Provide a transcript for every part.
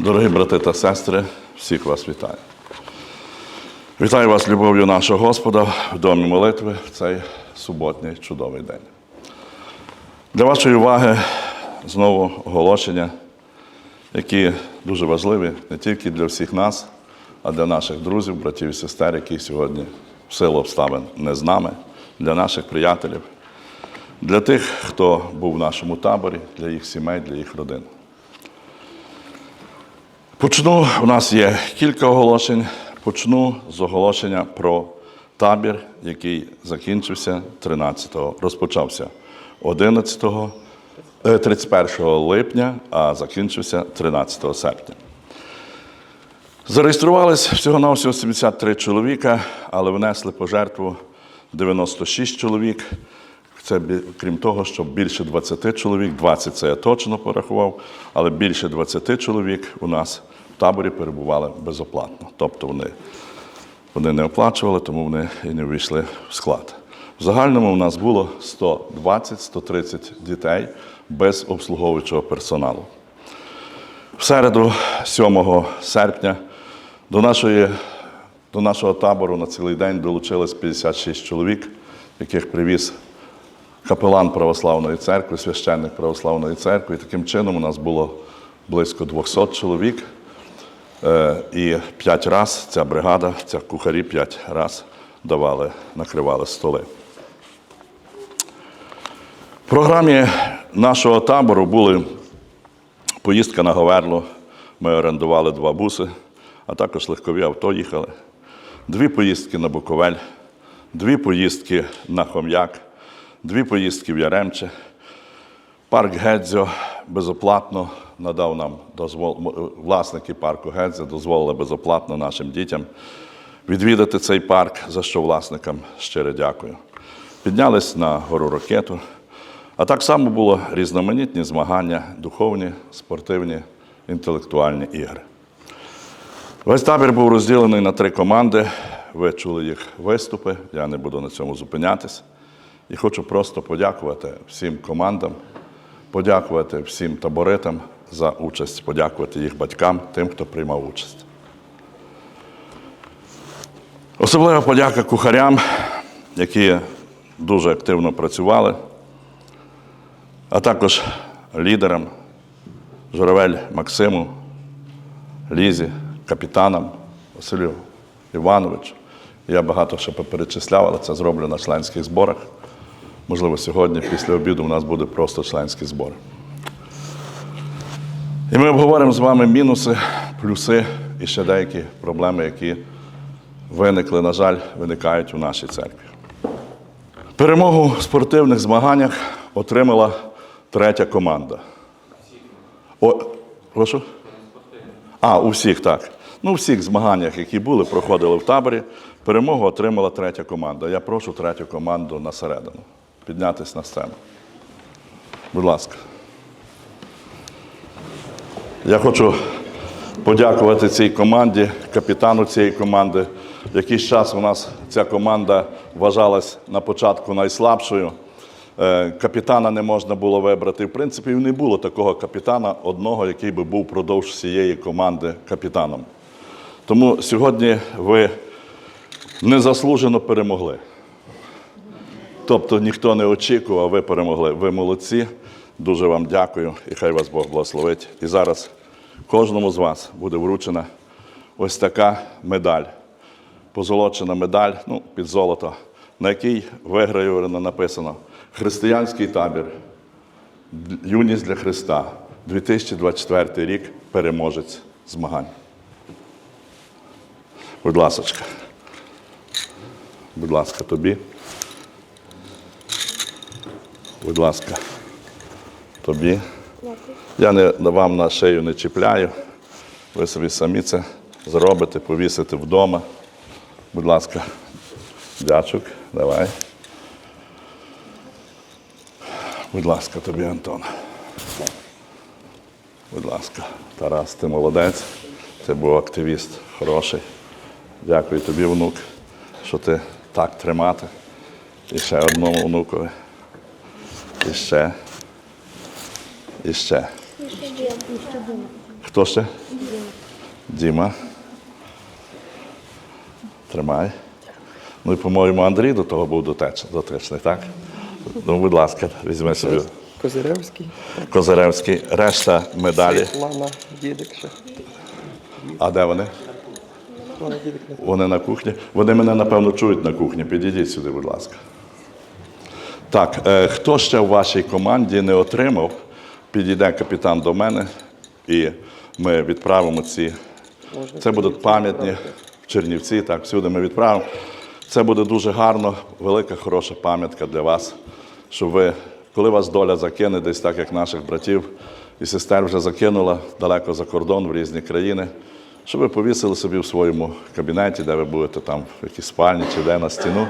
Дорогі брати та сестри, всіх вас вітаю. Вітаю вас любов'ю нашого Господа в домі молитви в цей суботній чудовий день. Для вашої уваги знову оголошення, які дуже важливі не тільки для всіх нас, а для наших друзів, братів і сестер, які сьогодні в силу обставин не з нами, для наших приятелів, для тих, хто був в нашому таборі, для їх сімей, для їх родин. Почну, у нас є кілька оголошень. Почну з оголошення про табір, який закінчився 13-го, розпочався 11-го, е, 31 липня, а закінчився 13 серпня. Зареєструвались всього-навсього 73 чоловіка, але внесли пожертву 96 чоловік. Це крім того, що більше 20 чоловік, 20 це я точно порахував, але більше 20 чоловік у нас в таборі перебували безоплатно. Тобто вони, вони не оплачували, тому вони і не вийшли в склад. В загальному у нас було 120-130 дітей без обслуговуючого персоналу. В середу, 7 серпня, до, нашої, до нашого табору на цілий день долучилось 56 чоловік, яких привіз капелан Православної церкви, священник Православної церкви. І таким чином у нас було близько 200 чоловік. Е, І п'ять раз ця бригада, ця кухарі п'ять раз давали, накривали столи. В програмі нашого табору були поїздка на Говерло. Ми орендували два буси, а також легкові авто їхали. Дві поїздки на Буковель, дві поїздки на Хом'як, дві поїздки в Яремче. Парк Гедзьо безоплатно надав нам дозвол. Власники парку Гедзьо дозволили безоплатно нашим дітям відвідати цей парк, за що власникам щиро дякую. Піднялись на гору ракету. А так само було різноманітні змагання, духовні, спортивні, інтелектуальні ігри. Весь табір був розділений на три команди. Ви чули їх виступи, я не буду на цьому зупинятись. І хочу просто подякувати всім командам, подякувати всім таборитам за участь, подякувати їх батькам, тим, хто приймав участь. Особлива подяка кухарям, які дуже активно працювали, а також лідерам Журавель Максиму, Лізі, капітанам Василю Івановичу. Я багато ще поперечисляв, але це зроблю на членських зборах. Можливо, сьогодні, після обіду, у нас буде просто членські збори. І ми обговоримо з вами мінуси, плюси і ще деякі проблеми, які виникли, на жаль, виникають у нашій церкві. Перемогу в спортивних змаганнях отримала третя команда. О, прошу? А, у всіх так. Ну, у всіх змаганнях, які були, проходили в таборі, перемогу отримала третя команда. Я прошу третю команду на середину. Піднятись на сцену. Будь ласка. Я хочу подякувати цій команді, капітану цієї команди. Якийсь час у нас ця команда вважалась на початку найслабшою. Е, Капітана не можна було вибрати. В принципі, не було такого капітана одного, який би був продовж всієї команди капітаном. Тому сьогодні ви незаслужено перемогли. Тобто ніхто не очікував, ви перемогли. Ви молодці. Дуже вам дякую і хай вас Бог благословить. І зараз кожному з вас буде вручена ось така медаль. Позолочена медаль, ну, під золото, на якій вигравлено написано Християнський табір, юність для Христа, 2024 рік, переможець змагань. Будь ласочка. Будь ласка, тобі. Будь ласка, тобі. Я не, вам на шию не чіпляю. Ви собі самі це зробите, повісите вдома. Будь ласка, дячук, давай. Будь ласка, тобі, Антон. Будь ласка, Тарас, ти молодець. Ти був активіст хороший. Дякую тобі, внук, що ти так тримати. І ще одному внукові. І ще. І ще. Jeszcze wiem. Jeszcze wiem. Хто ще? Діма. Тримай. Ну і, по-моєму, Андрій до того був дотичний, так? Ну, будь ласка, візьми собі. Козиревський, Козиревський, решта медалі. Лана, дідик ще. А де вони? Вони на кухні. Вони мене, напевно, чують на кухні. Підійдіть сюди, будь ласка. Так, е, хто ще в вашій команді не отримав, підійде капітан до мене, і ми відправимо ці. Це будуть пам'ятні в Чернівці, так, всюди ми відправимо. Це буде дуже гарно, велика, хороша пам'ятка для вас, щоб ви, коли вас доля закине, десь так, як наших братів і сестер вже закинула далеко за кордон в різні країни, щоб ви повісили собі в своєму кабінеті, де ви будете там в якійсь спальні чи де на стіну.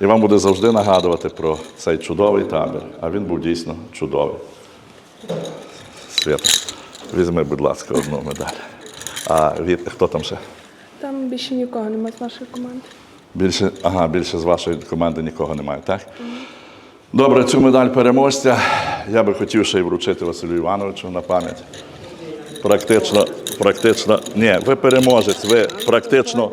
І вам буде завжди нагадувати про цей чудовий табір. А він був дійсно чудовий. Свята, візьми, будь ласка, одну медаль. А від хто там ще? Там більше нікого немає з нашої команди. Більше, ага, більше з вашої команди нікого немає, так? Добре, цю медаль переможця я би хотів ще й вручити Василю Івановичу на пам'ять. Практично, практично, ні, ви переможець, ви практично,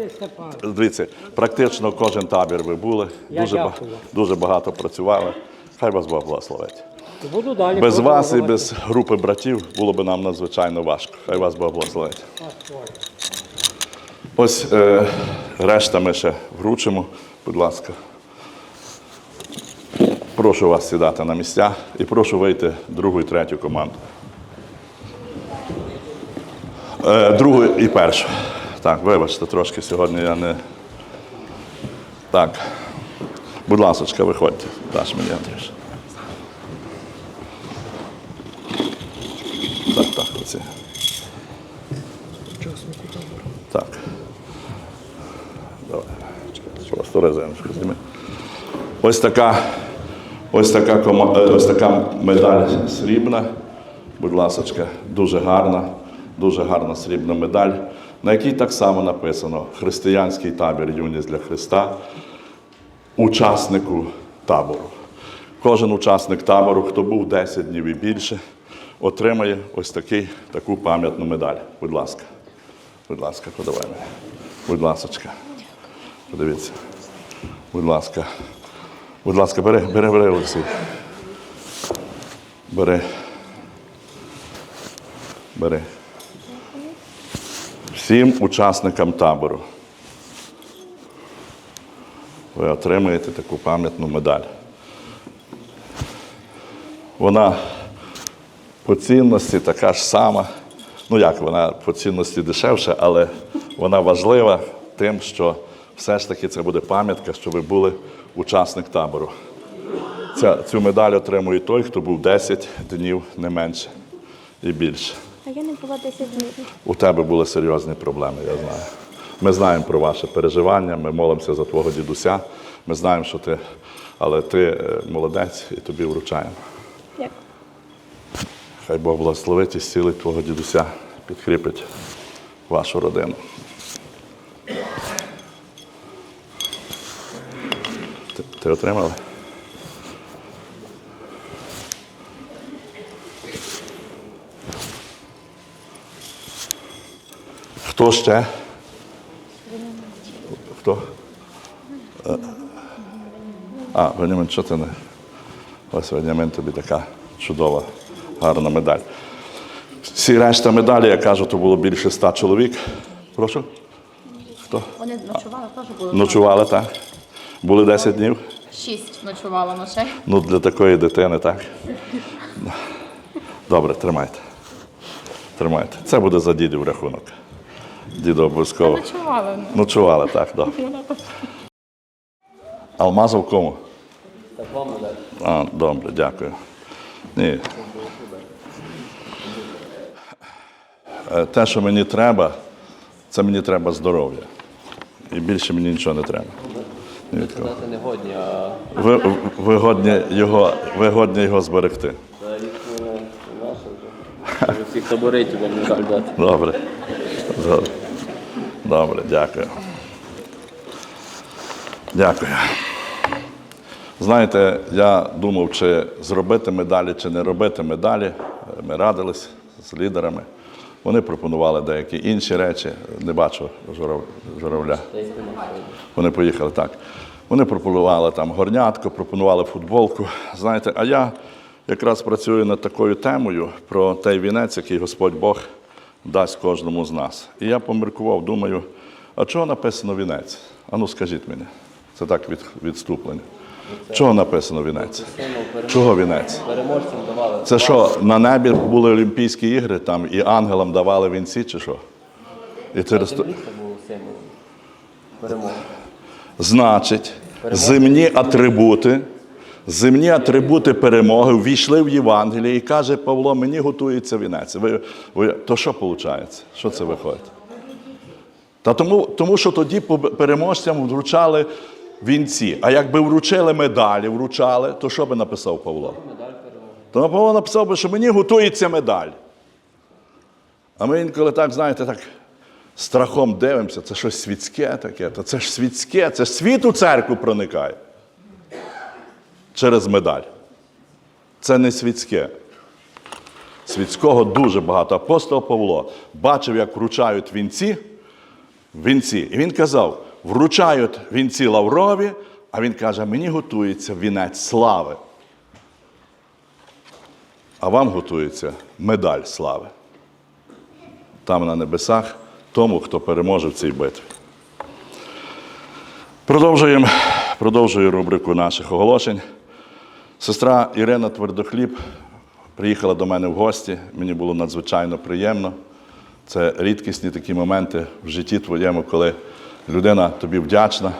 дивіться, практично кожен табір ви були, дуже, ба- дякую. дуже багато працювали. Хай вас Бог благословить. Буду далі. Без вас і без групи братів було б нам надзвичайно важко. Хай вас Бог благословить. Ось е, решта ми ще вручимо, будь ласка. Прошу вас сідати на місця і прошу вийти другу і третю команду. Е, другу і першу. Так, вибачте, трошки сьогодні я не. Так. Будь ласка, виходьте. Даш мені Андрюш. Так, так, оце. Так. Давай. Просто резиночку зніми. Ось така, ось така, е, ось така медаль срібна. Будь ласка, дуже гарна, дуже гарна срібна медаль, на якій так само написано Християнський табір Юність для Христа, учаснику табору. Кожен учасник табору, хто був 10 днів і більше, отримає ось такий, таку пам'ятну медаль. Будь ласка. Будь ласка, подавай мені. Будь ласочка. Подивіться. Будь ласка. Будь ласка, бери, бери, бери, Олексій. Бери. Бери. Всім учасникам табору. Ви отримаєте таку пам'ятну медаль. Вона по цінності така ж сама. Ну як вона по цінності дешевша, але вона важлива тим, що все ж таки це буде пам'ятка, що ви були учасник табору. Ця, цю медаль отримує той, хто був 10 днів не менше і більше. Була 10 днів. У тебе були серйозні проблеми, я знаю. Ми знаємо про ваше переживання, ми молимося за твого дідуся. Ми знаємо, що ти, але ти е, молодець і тобі вручаємо. Як? Хай Бог благословить і зцілить твого дідуся, підкріпить вашу родину. Ти, ти отримали? Хто ще? Хто? А, Венямин, що ти не? Ось Венямин тобі така чудова, гарна медаль. Всі решта медалі, я кажу, то було більше ста чоловік. Прошу? Хто? Вони ночували теж були. Ночували, так? Були 10 днів. Шість ночувало ночей. Ну, для такої дитини, так. Добре, тримайте. Тримайте. Це буде за дідів рахунок. Дідо обов'язково. Ночували. Ночували, так, добре. Алмазов кому? А, добре, дякую. Ні. Е, Те, що мені треба, це мені треба здоров'я. І більше мені нічого не треба. Ні від кого. не годні, а Ви, ви, годні його, ви годні його зберегти. вже. Всіх таборетів вам не жаль дати. Добре. Добре. Добре, дякую. Дякую. Знаєте, я думав, чи зробити медалі, чи не робити медалі. Ми радились з лідерами. Вони пропонували деякі інші речі. Не бачу журавля. Вони поїхали так. Вони пропонували там горнятко, пропонували футболку. Знаєте, а я якраз працюю над такою темою про той вінець, який Господь Бог дасть кожному з нас. І я поміркував, думаю, а чого написано вінець? А ну скажіть мені, це так від, відступлення. Чого написано вінець? Чого вінець? Переможцям давали. Це що, на небі були Олімпійські ігри там і ангелам давали вінці, чи що? І через то... Значить, земні атрибути, земні атрибути перемоги ввійшли в Євангеліє і каже Павло, мені готується вінець. Ви, ви, то що виходить? Що це виходить? Та тому, тому що тоді переможцям вручали вінці. А якби вручили медалі, вручали, то що би написав Павло? То Павло написав би, що мені готується медаль. А ми інколи так, знаєте, так страхом дивимося, це щось світське таке, то це ж світське, це світ у церкву проникає. Через медаль. Це не світське. Світського дуже багато. Апостол Павло бачив, як вручають вінці, вінці. І він казав: вручають вінці Лаврові, а він каже, мені готується вінець слави. А вам готується медаль слави там на небесах тому, хто переможе в цій битві. Продовжуємо, продовжую рубрику наших оголошень. Сестра Ірина Твердохліб приїхала до мене в гості. Мені було надзвичайно приємно. Це рідкісні такі моменти в житті твоєму, коли людина тобі вдячна,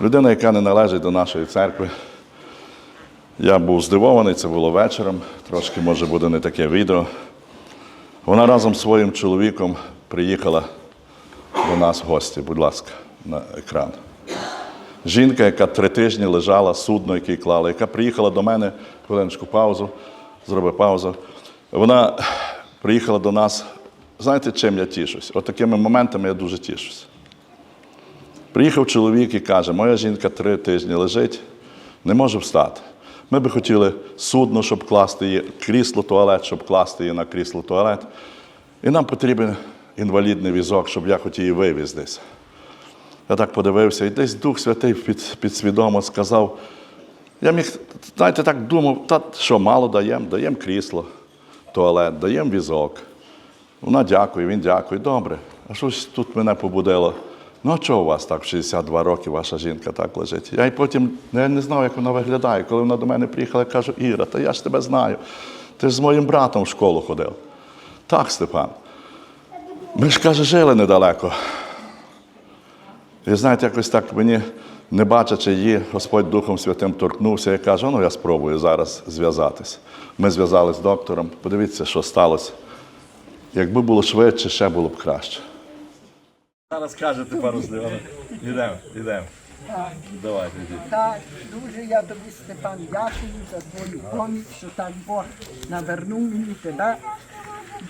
людина, яка не належить до нашої церкви. Я був здивований, це було вечором. Трошки, може, буде не таке відео. Вона разом з своїм чоловіком приїхала до нас в гості, будь ласка, на екран. Жінка, яка три тижні лежала, судно, яке клали, яка приїхала до мене, хвилиночку паузу, зроби паузу. Вона приїхала до нас. Знаєте, чим я тішусь? От такими моментами я дуже тішусь. Приїхав чоловік і каже, моя жінка три тижні лежить, не може встати. Ми би хотіли судно, щоб класти її, крісло туалет, щоб класти її на крісло туалет. І нам потрібен інвалідний візок, щоб я хоч її вивіз десь. Я так подивився, і десь Дух Святий під, підсвідомо сказав. Я міг, знаєте, так думав, та що мало даємо, даємо крісло, туалет, даємо візок. Вона дякує, він дякує. Добре. А щось тут мене побудило. Ну, а чого у вас так в 62 роки ваша жінка так лежить? Я й потім я не знав, як вона виглядає. Коли вона до мене приїхала, я кажу, Іра, та я ж тебе знаю. Ти ж з моїм братом в школу ходив. Так, Степан. Ми ж, каже, жили недалеко. І знаєте, якось так мені, не бачачи її, Господь Духом Святим торкнувся і каже, ну я спробую зараз зв'язатись. Ми зв'язалися з доктором, подивіться, що сталося. Якби було швидше, ще було б краще. Зараз кажете пару слів. Йдемо, йдемо. Давайте. Так, дуже я тобі, Степан, дякую за твою поміч, що так Бог навернув мені тебе.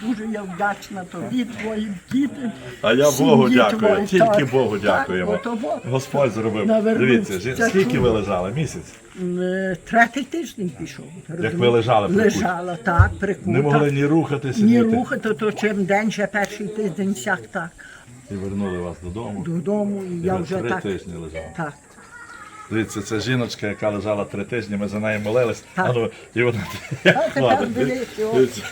Дуже я вдячна тобі, твоїм дітям. А я Богу дякую, твоїй. тільки Так, Богу так, дякуємо. Бог. Господь зробив. Навернув. Дивіться, Це скільки ви лежали? Місяць? Е, Третій тиждень пішов. Як ви лежали? Лежала, так, прикута. Не могли ні рухатися, Ні ні рухати, то чим день ще перший тиждень сяк так. І вернули вас додому. Додому, і я вже три так. тижні лежали. Так. Дивіться, це жіночка, яка лежала три тижні, ми за нею молились. А ну, і вона А тепер дивіться, о, дивіться.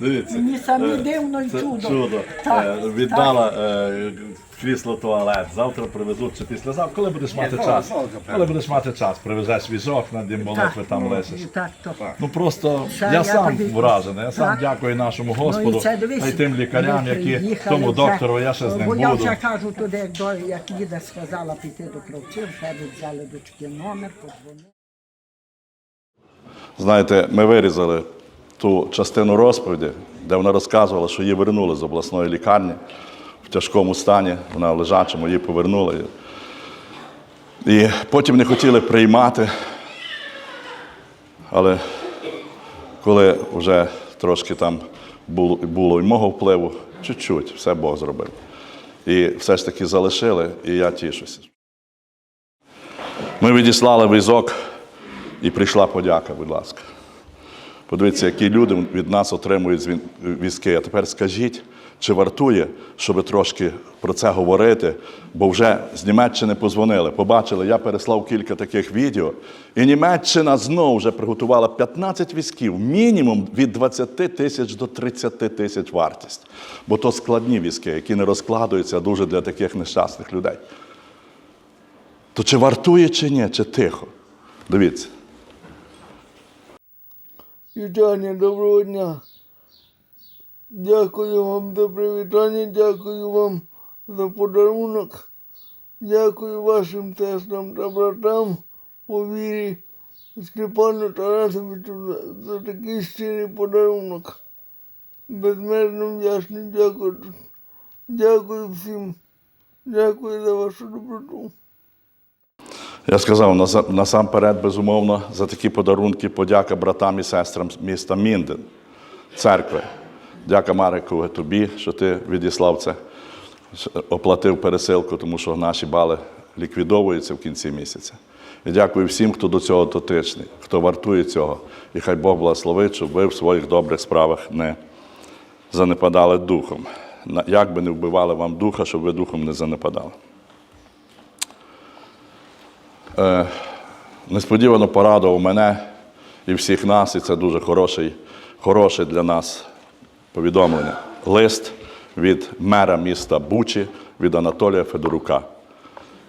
дивіться. Мені самі Е, дивно і це чудо. чудо. Так, Е, Віддала е, крісло туалет. Завтра привезуть чи післязавтра. Коли будеш мати час? Коли будеш мати час, привезеш візок, на дім молитви там ну, лишиш. Так, то. Ну просто Це я я сам тобі- вражений. Я сам Так. дякую нашому Ну, Господу і це дивись, та й тим лікарям, які приїхали тому вже, доктору, я ще з ним Бо я буду. вже кажу туди, як, до, як їде, сказала піти до кравців, ще взяли дочки номер, подзвонили. Знаєте, ми вирізали ту частину розповіді, де вона розказувала, що її вернули з обласної лікарні тяжкому стані, вона в лежачому, її повернули. І потім не хотіли приймати. Але коли вже трошки там було, було і мого впливу, чуть-чуть, все Бог зробив. І все ж таки залишили, і я тішуся. Ми відіслали візок, і прийшла подяка, будь ласка. Подивіться, які люди від нас отримують візки. А тепер скажіть, чи вартує, щоб трошки про це говорити? Бо вже з Німеччини позвонили, побачили, я переслав кілька таких відео. І Німеччина знову вже приготувала 15 візків, мінімум від 20 тисяч до 30 тисяч вартість. Бо то складні візки, які не розкладуються дуже для таких нещасних людей. То чи вартує, чи ні, чи тихо? Дивіться. Вітання, доброго дня. Дякую вам за привітання, дякую вам за подарунок. Дякую вашим сестрам та братам по вірі Степану Тарасовичу за, такий щирий подарунок. Безмежно вдячний, дякую. Дякую всім. Дякую за вашу доброту. Я сказав насамперед, безумовно, за такі подарунки подяка братам і сестрам міста Мінден, церкви. Дяка Марику тобі, що ти відіслав це, оплатив пересилку, тому що наші бали ліквідовуються в кінці місяця. І дякую всім, хто до цього дотичний, хто вартує цього. І хай Бог благословить, щоб ви в своїх добрих справах не занепадали духом. Як би не вбивали вам духа, щоб ви духом не занепадали. несподівано порадував мене і всіх нас, і це дуже хороший, хороше для нас повідомлення. Лист від мера міста Бучі від Анатолія Федорука.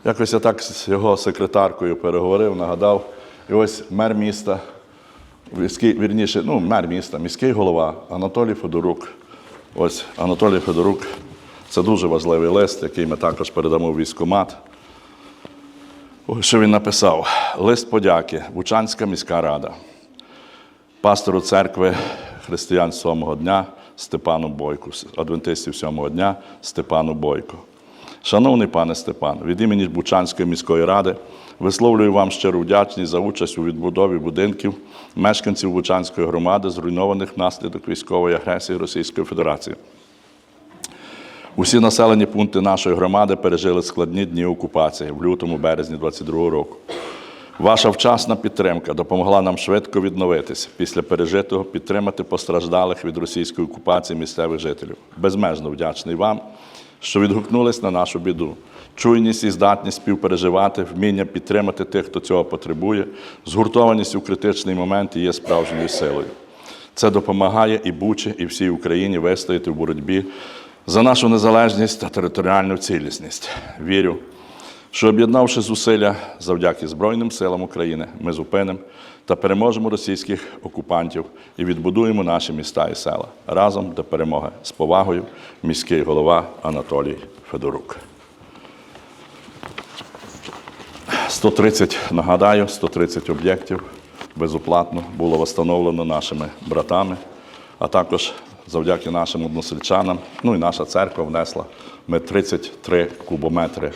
Якось я так з його секретаркою переговорив, нагадав. І ось мер міста, міський, вірніше, ну, мер міста, міський голова Анатолій Федорук. Ось Анатолій Федорук. Це дуже важливий лист, який ми також передамо в військкомат. Що він написав: лист подяки, Бучанська міська рада, пастору церкви християн сьомого дня Степану Бойку, адвентистів сьомого дня Степану Бойко. Шановний пане Степан, від імені Бучанської міської ради висловлюю вам щиру вдячність за участь у відбудові будинків мешканців Бучанської громади, зруйнованих внаслідок військової агресії Російської Федерації. Усі населені пункти нашої громади пережили складні дні окупації в лютому березні 22 року. Ваша вчасна підтримка допомогла нам швидко відновитися після пережитого, підтримати постраждалих від російської окупації місцевих жителів. Безмежно вдячний вам, що відгукнулись на нашу біду. Чуйність і здатність співпереживати, вміння підтримати тих, хто цього потребує, згуртованість у критичний момент є справжньою силою. Це допомагає і Бучі, і всій Україні вистояти в боротьбі за нашу незалежність та територіальну цілісність. Вірю, що об'єднавши зусилля завдяки Збройним силам України, ми зупинимо та переможемо російських окупантів і відбудуємо наші міста і села разом до перемоги з повагою міський голова Анатолій Федорук. 130, нагадаю, 130 об'єктів безоплатно було встановлено нашими братами, а також завдяки нашим односельчанам, ну і наша церква внесла. Ми 33 кубометри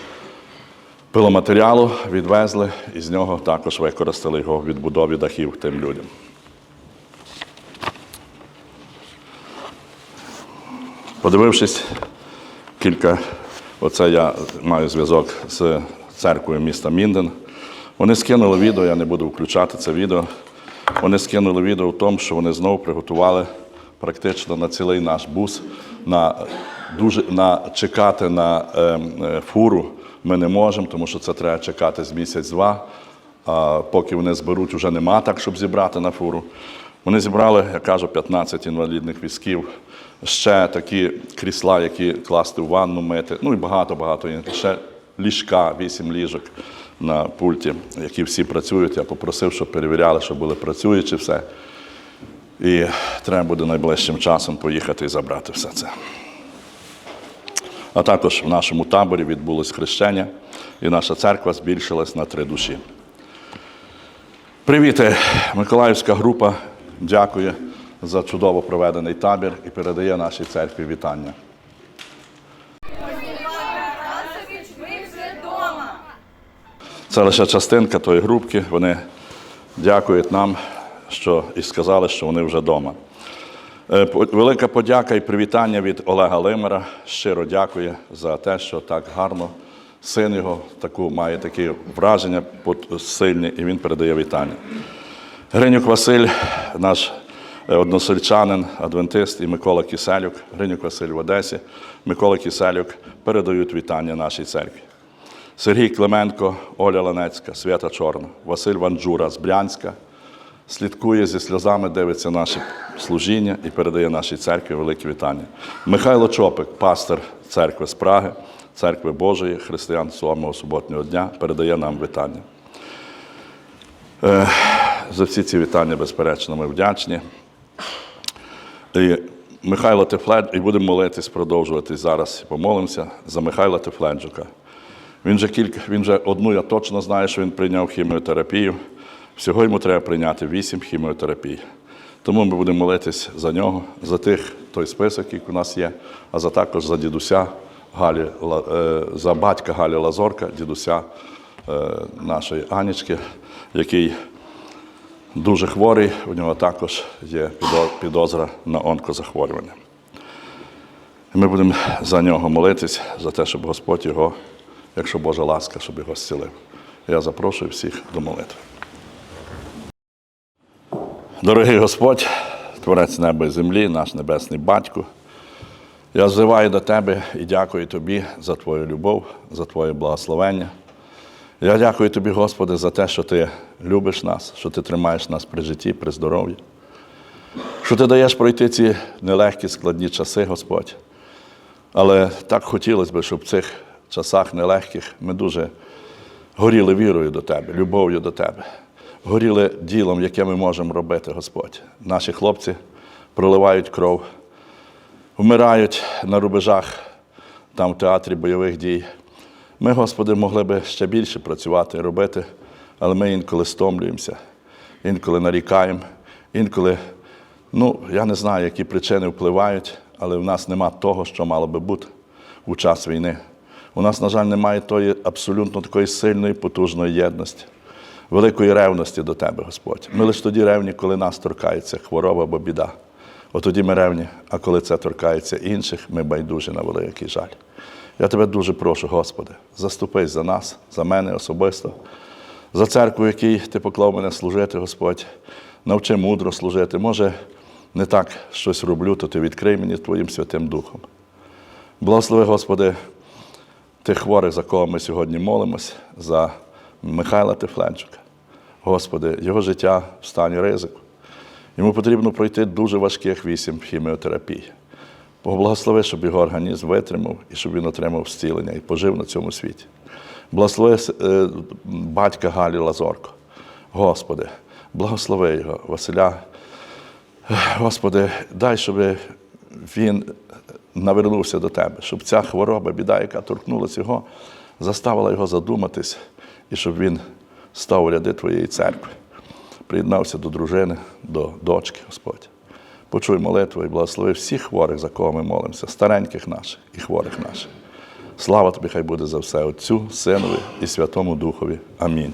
пиломатеріалу відвезли, і з нього також використали його в відбудові дахів тим людям. Подивившись кілька, оце я маю зв'язок з церквою міста Мінден. Вони скинули відео, я не буду включати це відео. Вони скинули відео в тому, що вони знову приготували практично на цілий наш бус, на, дуже, на чекати на ем, е, фуру ми не можемо, тому що це треба чекати з місяць-два. А поки вони зберуть, вже нема так, щоб зібрати на фуру. Вони зібрали, я кажу, 15 інвалідних візків, ще такі крісла, які класти в ванну мити, ну і багато-багато інших. Ще ліжка, 8 ліжок на пульті, які всі працюють. Я попросив, щоб перевіряли, щоб були працюючі все. І треба буде найближчим часом поїхати і забрати все це. А також в нашому таборі відбулось хрещення, і наша церква збільшилась на три душі. Привіт, Миколаївська група дякує за чудово проведений табір і передає нашій церкві вітання. Це лише частинка тої групки. Вони дякують нам що, і сказали, що вони вже вдома. Е, Велика подяка і привітання від Олега Лимера. Щиро дякує за те, що так гарно син його таку, має такі враження сильні, і він передає вітання. Гринюк Василь, наш е, односельчанин, адвентист і Микола Киселюк, Гринюк Василь в Одесі, Микола Киселюк передають вітання нашій церкві. Сергій Клименко, Оля Ланецька, Свята Чорна, Василь Ванджура з Брянська слідкує зі сльозами, дивиться наше служіння і передає нашій церкві велике вітання. Михайло Чопик, пастор церкви з Праги, церкви Божої, християн Сьомого суботнього дня, передає нам вітання. Е, За всі ці вітання, безперечно, ми вдячні. І Михайло Тефлед, і будемо молитись, продовжувати зараз. Помолимося за Михайла Тефленджука. Він вже кілька, він вже одну, я точно знаю, що він прийняв хіміотерапію. Всього йому треба прийняти вісім хіміотерапій. Тому ми будемо молитись за нього, за тих, той список, який у нас є, а за також за дідуся Галі, е, за батька Галі Лазорка, дідуся е, нашої Анічки, який дуже хворий, у нього також є підозра на онкозахворювання. Ми будемо за нього молитись, за те, щоб Господь його, якщо Божа ласка, щоб його зцілив. Я запрошую всіх до молитви. Дорогий Господь, Творець неба і землі, наш Небесний Батько, я взиваю до Тебе і дякую Тобі за Твою любов, за Твоє благословення. Я дякую Тобі, Господи, за те, що Ти любиш нас, що Ти тримаєш нас при житті, при здоров'ї, що Ти даєш пройти ці нелегкі, складні часи, Господь. Але так хотілося б, щоб в цих часах нелегких ми дуже горіли вірою до Тебе, любов'ю до Тебе, горіли ділом, яке ми можемо робити, Господь. Наші хлопці проливають кров, вмирають на рубежах, там в театрі бойових дій. Ми, Господи, могли би ще більше працювати, робити, але ми інколи стомлюємося, інколи нарікаємо, інколи, ну, я не знаю, які причини впливають, але в нас нема того, що мало би бути у час війни. У нас, на жаль, немає тої абсолютно такої сильної, потужної єдності, великої ревності до Тебе, Господь. Ми лише тоді ревні, коли нас торкається хвороба або біда. От тоді ми ревні, а коли це торкається інших, ми байдужі на великий жаль. Я тебе дуже прошу, Господи, заступись за нас, за мене особисто, за церкву, якій ти поклав мене служити, Господь. Навчи мудро служити. Може, не так щось роблю, то ти відкрий мені Твоїм Святим Духом. Благослови, Господи, тих хворих, за кого ми сьогодні молимось, за Михайла Тефленчука. Господи, його життя в стані ризику. Йому потрібно пройти дуже важких вісім хіміотерапій. Поблагослови, щоб його організм витримав і щоб він отримав зцілення і пожив на цьому світі. Благослови е, батька Галі Лазорко. Господи, благослови його, Василя. Господи, дай, щоб він навернувся до Тебе, щоб ця хвороба, біда, яка торкнулася його, заставила його задуматись, і щоб він став у ряди Твоєї церкви, приєднався до дружини, до дочки, Господь. Почуй молитву і благослови всіх хворих, за кого ми молимося, стареньких наших і хворих наших. Слава тобі, хай буде за все Отцю, Синові і Святому Духові. Амінь.